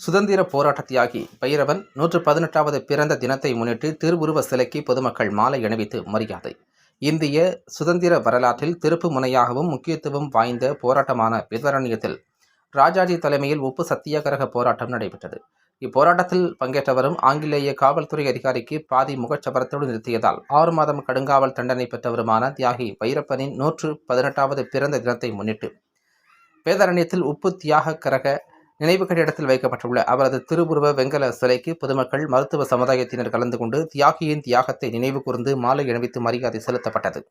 சுதந்திர போராட்ட தியாகி பைரவன் நூற்று பதினெட்டாவது பிறந்த தினத்தை முன்னிட்டு திருவுருவ சிலைக்கு பொதுமக்கள் மாலை அணிவித்து மரியாதை. இந்திய சுதந்திர வரலாற்றில் திருப்பு முனையாகவும் முக்கியத்துவம் வாய்ந்த போராட்டமான விதரணியத்தில் ராஜாஜி தலைமையில் உப்பு சத்தியாகிரக போராட்டம் நடைபெற்றது. இப்போராட்டத்தில் பங்கேற்றவரும் ஆங்கிலேய காவல்துறை அதிகாரிக்கு பாதி முகச்சபரத்தோடு நிறுத்தியதால் ஆறு மாதம் கடுங்காவல் தண்டனை பெற்றவருமான தியாகி வைரப்பனின் நூற்று பதினெட்டாவது பிறந்த தினத்தை முன்னிட்டு வேதாரண்யத்தில் உப்பு தியாக கரக நினைவு கட்டிடத்தில் வைக்கப்பட்டுள்ள அவரது திருவுருவ வெங்கல சிலைக்கு பொதுமக்கள் மருத்துவ சமுதாயத்தினர் கலந்து கொண்டு தியாகியின் தியாகத்தை நினைவு கூர்ந்து மாலை அணிவித்து மரியாதை செலுத்தப்பட்டது.